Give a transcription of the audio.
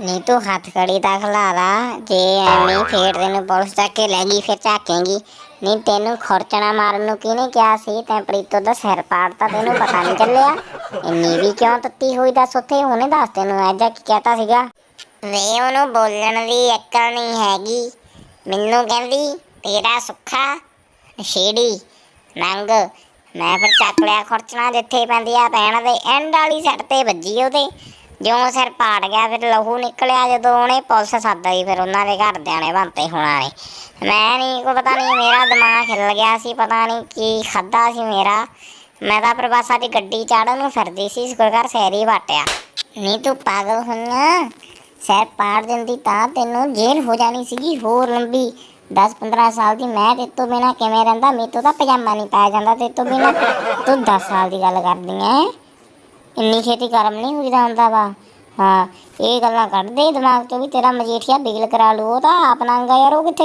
ਨਹੀਂ ਤੂੰ ਤਾਂ ਖਲਾ ਲਾ, ਜੇ ਐਵੇਂ ਫੇਰ ਤੈਨੂੰ ਪੁਲਿਸ ਚੱਕ ਕੇ ਲੈ ਗਈ, ਫਿਰ ਝਾਕੇਂਗੀ। ਨਹੀਂ, ਤੈਨੂੰ ਖੁਰਚਣਾ ਮਾਰਨ ਨੂੰ ਕਿਹਨੇ ਕਿਹਾ ਸੀ? ਤੈਂ ਪ੍ਰੀਤੋ ਦਾ ਸਿਰ ਪਾੜਤਾ, ਤੈਨੂੰ ਪਤਾ ਨਹੀਂ ਚੱਲਿਆ। ਇੰਨੀ ਵੀ ਕਿਉਂ ਤੱਤੀ ਹੋਈ ਦੱਸ ਉੱਥੇ? ਉਹਨੇ ਦੱਸ ਤੈਨੂੰ ਐਜਾ ਕੀ ਕਹਤਾ ਸੀਗਾ? ਵੇ ਉਹਨੂੰ ਬੋਲਣ ਦੀ ਅਕਲ ਨਹੀਂ ਹੈਗੀ। ਮੈਨੂੰ ਕਹਿੰਦੀ, ਤੇਰਾ ਸੁੱਖਾ, ਛੇੜੀ, ਨੰਗ। ਮੈਂ ਫਿਰ ਚੱਕ ਲਿਆ ਖੁਰਚਣਾ ਜਿੱਥੇ ਪੈਂਦੀ ਆ ਪੈਣ ਦੇ ਐਂਡ ਵਾਲੀ ਸੈੱਟ ਤੇ ਵੱਜੀ ਉਹਦੇ। ਜਿਉਂ ਸਿਰ ਪਾੜ ਗਿਆ, ਫਿਰ ਲਹੂ ਨਿਕਲਿਆ ਜਦੋਂ ਉਹਨੇ ਪੁਲਿਸ ਸੱਦਾਈ ਫਿਰ ਉਹਨਾਂ ਦੇ ਘਰਦਿਆਂ ਨੇ ਬੰਤੇ ਹੋਣਾ ਨੇ। ਮੈਂ ਨਹੀਂ ਕੋ ਪਤਾ ਨਹੀਂ ਮੇਰਾ ਦਿਮਾਗ ਹਿੱਲ ਗਿਆ ਸੀ, ਪਤਾ ਨਹੀਂ ਕੀ ਖਾਦਾ ਸੀ ਮੇਰਾ। ਮੈਂ ਤਾਂ ਪ੍ਰਵਾਸਾ ਦੀ ਗੱਡੀ ਚਾੜਨ ਨੂੰ ਫਿਰਦੀ ਸੀ ਸਕੂਲਗਰ ਸੈਰੀ ਵਾਟਿਆ। ਨਹੀਂ ਤੂੰ ਪਾਗਲ ਹੋਈਆਂ ਸਿਰ ਪਾੜ ਦਿੰਦੀ ਤਾਂ ਤੈਨੂੰ ਜੇਲ੍ਹ ਹੋ ਜਾਣੀ ਸੀਗੀ ਹੋਰ ਲੰਬੀ। 10-15 ਸਾਲ ਦੀ ਮੈਂ ਤੇ ਤੋਂ ਬਿਨਾ ਕਿਵੇਂ ਰਹਿੰਦਾ? ਮੇਰੇ ਤੋਂ ਤਾਂ ਪਜਾਮਾ ਨਹੀਂ ਪਾਇਆ ਜਾਂਦਾ ਤੇ ਤੋਂ ਬਿਨਾ। ਤੂੰ 10 ਸਾਲ ਦੀ ਗੱਲ ਕਰਦੀ ਐ ਇੰਨੀ ਛੇਤੀ ਕਰਮ ਨਹੀਂ ਹੋਈਦਾ ਹੁੰਦਾ ਵਾ। ਹਾਂ, ਇਹ ਗੱਲਾਂ ਕੱਢਦੇ ਦਿਮਾਗ ਚੋਂ ਵੀ ਤੇਰਾ ਮਜੀਠੀਆ ਬਿਗਲ ਕਰਾ ਲੂ, ਉਹ ਤਾਂ ਆਪ ਨੰਗਾ ਯਾਰ, ਉਹ ਕਿੱਥੇ ਕਰਾ